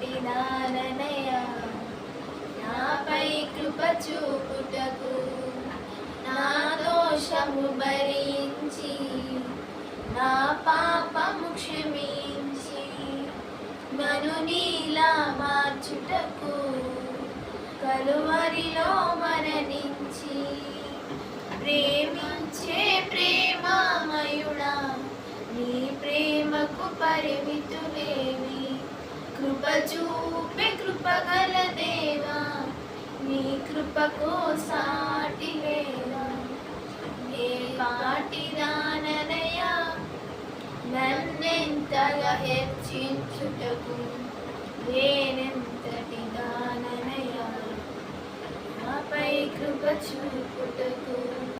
పెట్టినాననయా నాపై కృప చూపుటకు నా దోషము భరించి నా పాపము క్షమించి నను నీలా మార్చుటకు కలువరిలో మరణించి ప్రేమించే ప్రేమమయుడా నీ ప్రేమకు పరిమి కృప చూపే కృపగల దేవా నీ కృపకు సాటి లేదా ఏ పాటి దాననయా నన్నెంతగా హెచ్చించుటకు నేనెంతటి దాననయా. నాపై కృప చూపుటకు